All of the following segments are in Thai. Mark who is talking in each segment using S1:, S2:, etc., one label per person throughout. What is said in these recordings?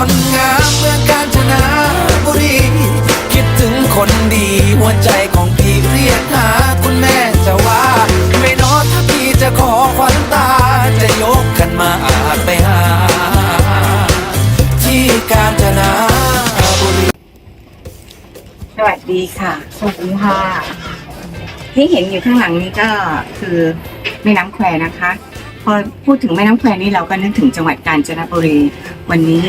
S1: คนงามเมืองกาญจนบุรี คิดถึงคนดีหัวใจของพี่เรียกหาคุณแม่จะว่า ไม่นอนถ้าพี่จะขอควันตา จะยกกันมาอาจไปหา ที่กาญจนบุรี
S2: สวัสดีค่ะ สวัสดีค่ะ ที่เห็นอยู่ข้างหลังนี้ก็คือแม่น้ำแควนะคะ อพูดถึงแม่น้ำแควนี่เราก็นึกถึงจังหวัดกาญจนบุรี วันนี้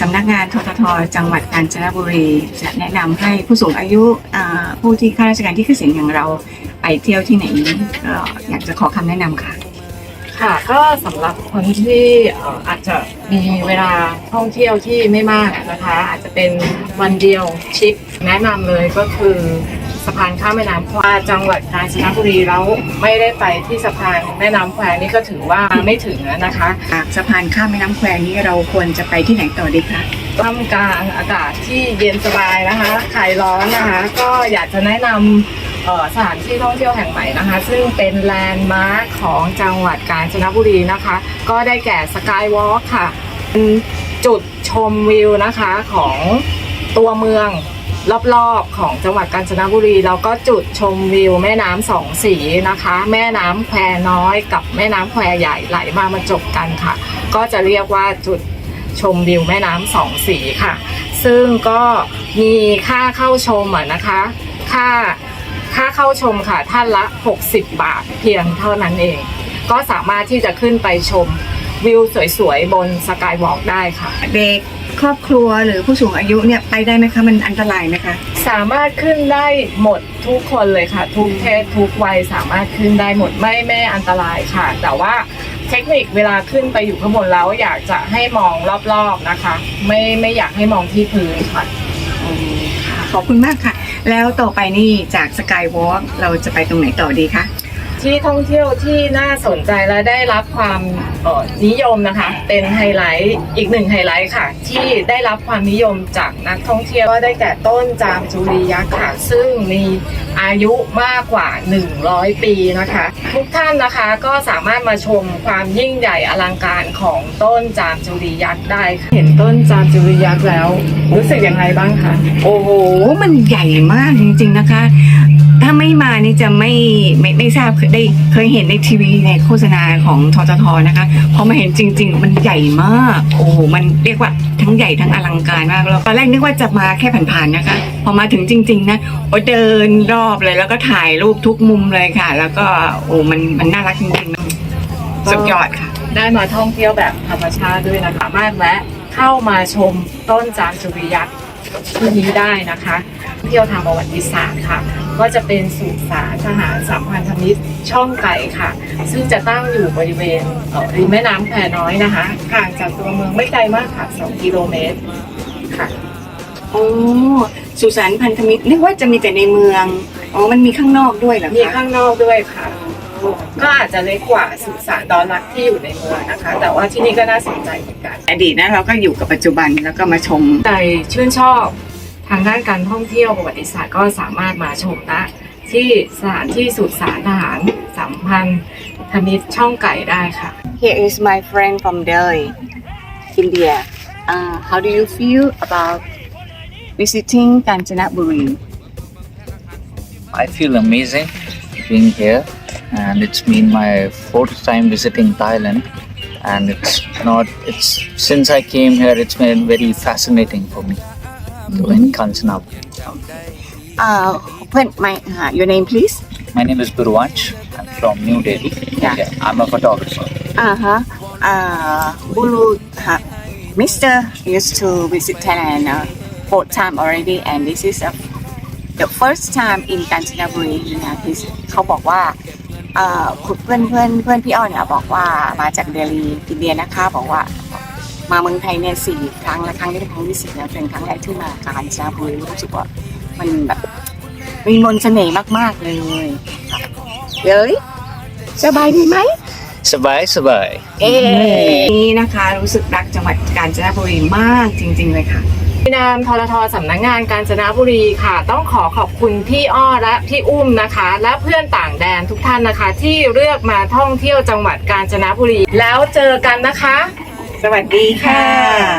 S2: สำนักงานทททจังหวัดกาญจนบุรี จะแนะนำให้ผู้สูงอายุผู้ที่ข้าราชการที่เกษียณอย่างเราไปเที่ยวที่ไหนก็อยากจะขอคำแนะนำค่ะ
S3: ค่ะก็สำหรับคนที่อาจจะมีเวลาท่องเที่ยวที่ไม่มากนะคะ อาจจะเป็นวันเดียวชิปแนะนำเลยก็คือ สะพานข้ามแม่น้ำแควจังหวัดกาญจนบุรีแล้วไม่ได้ไปที่สะพานแม่น้ำแควนี่ก็ถือว่าไม่ถึงแล้วนะคะ
S2: จากสะพานข้ามแม่น้ำแควนี้เราควรจะไปที่ไหนต่อดีคะ
S3: ท่ามกลางอากาศที่เย็นสบายนะคะคลายร้อนนะคะ ก็อยากจะแนะนำเอ่อสถานที่ท่องเที่ยวแห่งใหม่นะคะ ซึ่งเป็นแลนด์มาร์คของจังหวัดกาญจนบุรีนะคะ ก็ได้แก่สกายวอล์กค่ะเป็นจุดชมวิวนะคะของตัวเมือง รอบๆของจังหวัดกาญจนบุรีแล้วก็จุดชมวิวแม่น้ำสองสีนะคะ แม่น้ำแควน้อยกับแม่น้ำแควใหญ่ไหลมาบรรจบกันค่ะ ก็จะเรียกว่าจุดชมวิวแม่น้ำสองสีค่ะ ซึ่งก็มีค่าเข้าชมอะนะคะ ค่าค่าเข้าชมค่ะท่านละ 60 บาทเพียงเท่านั้นเอง ก็สามารถที่จะขึ้นไปชมวิวสวยๆ บนสกายวอล์กได้ค่ะ
S2: เด็ก ครอบครัวหรือผู้สูงอายุเนี่ยไปได้ไหมคะ มันอันตรายไหมคะ
S3: สามารถขึ้นได้หมดทุกคนเลยค่ะ ทุกเพศทุกวัยสามารถขึ้นได้หมดไม่ไม่อันตรายค่ะ แต่ว่าเทคนิคเวลาขึ้นไปอยู่ข้างบนแล้วอยากจะให้มองรอบๆนะคะ ไม่ไม่อยากให้มองที่พื้นค่ะ
S2: ขอบคุณมากค่ะ แล้วต่อไปนี่จากสกายวอล์กเราจะไปตรงไหนต่อดีคะ
S3: ที่ท่องเที่ยวที่น่าสนใจและได้รับความนิยมนะคะ เป็นไฮไลท์อีกหนึ่งไฮไลท์ค่ะ ที่ได้รับความนิยมจากนักท่องเที่ยวก็ได้แก่ต้นจามจุรียักษ์ค่ะ ซึ่งมีอายุมากกว่า 100 ปีนะคะ ทุกท่านนะคะก็สามารถมาชมความยิ่งใหญ่อลังการของต้นจามจุรียักษ์ได้เห็นต้นจามจุรียักษ์แล้ว รู้สึกยังไงบ้างคะ
S2: โอ้โหมันใหญ่มากจริงๆนะคะ ถ้าไม่มานี่จะไม่ไม่ไม่ทราบเคยได้เคยเห็นในทีวีในโฆษณาของทททนะคะพอมาเห็นจริง ๆ มันใหญ่มาก โอ้โหมันเรียกว่าทั้งใหญ่ทั้งอลังการมากแล้วตอนแรกนึกว่าจะมาแค่ผ่านๆนะคะ พอมาถึงจริง ๆ นะโอ้เดินรอบเลยแล้วก็ถ่ายรูปทุกมุมเลยค่ะ แล้วก็โอ้มันมันน่ารักจริงๆสุดยอดค่ะ
S3: ได้มาท่องเที่ยวแบบธรรมชาติด้วยนะคะมารถแวะเข้ามาชมต้นจามจุรียักษ์ที่นี้ได้นะคะ เที่ยวทางประวัติศาสตร์ค่ะ ก็จะเป็นสุสานทหารสัมพันธมิตรช่องไก่ค่ะ ซึ่งจะตั้งอยู่บริเวณเอ่อริมแม่น้ำแควน้อยนะคะห่างจากตัวเมืองไม่ไกลมากค่ะ 2 กิโลเมตรค่ะ
S2: โอ้สุสานพันธมิตรนึกว่าจะมีแต่ในเมืองอ๋อมันมีข้างนอกด้วยเหรอ
S3: มี
S2: คะ
S3: ข้างนอกด้วยค่ะ ก็อาจจะเล็กกว่าสุสานดอนรักที่อยู่ในเมืองนะคะ แต่ว่าที่นี่ก็น่าสนใจเหมือนกัน
S2: อดีตนะเราก็อยู่กับปัจจุบันแล้วก็มาชม
S3: ใจชื่นชอบ ทางด้านการท่องเที่ยวประวัติศาสตร์ก็สามารถมาชมนะที่สถานที่สุสานทหารสัมพันธมิตรช่องไก่ได้ค่ะ
S2: Here is my friend from Delhi, India. Uh, how do you feel about visiting Kanchanaburi?
S4: I feel amazing being here, and it's been my fourth time visiting Thailand. And it's not, it's since I came here, it's been very fascinating for me to in Kanchanaburi.
S2: Uh, when my uh, your name, please.
S4: My name is Burvanch. I'm from New Delhi.
S2: Yeah.
S4: I'm a photographer.
S2: Uh huh. Uh, Bulu, uh, Mr. used to visit Thailand uh, four time already, and this is a, the first time in Kanchanaburi. Yeah, he's เขาบอกว่าเอ่อคุณเพื่อนเพื่อนเพื่อนพี่อ้อเนี่ยบอกว่ามาจากเดลีอินเดียนะคะบอกว่า มาเมืองไทยเนี่ยสี่ครั้งและครั้งนี้เป็นครั้งที่สี่แล้วเป็นครั้งแรกที่มากาญจนบุรีรู้สึกว่ามันแบบมีมนต์เสน่ห์มากๆเลยเย้ยสบายดีไหม
S4: Sabai Sabai.
S2: เอ๊นี่นะคะรู้สึกรักจังหวัดกาญจนบุรีมากจริง ๆ เลยค่ะ
S3: ในนามทรทสำนักงานกาญจนบุรีค่ะ ต้องขอขอบคุณพี่อ้อและพี่อุ้มนะคะ และเพื่อนต่างแดนทุกท่านนะคะ ที่เลือกมาท่องเที่ยวจังหวัดกาญจนบุรี แล้วเจอกันนะคะ
S2: สวัสดีค่ะ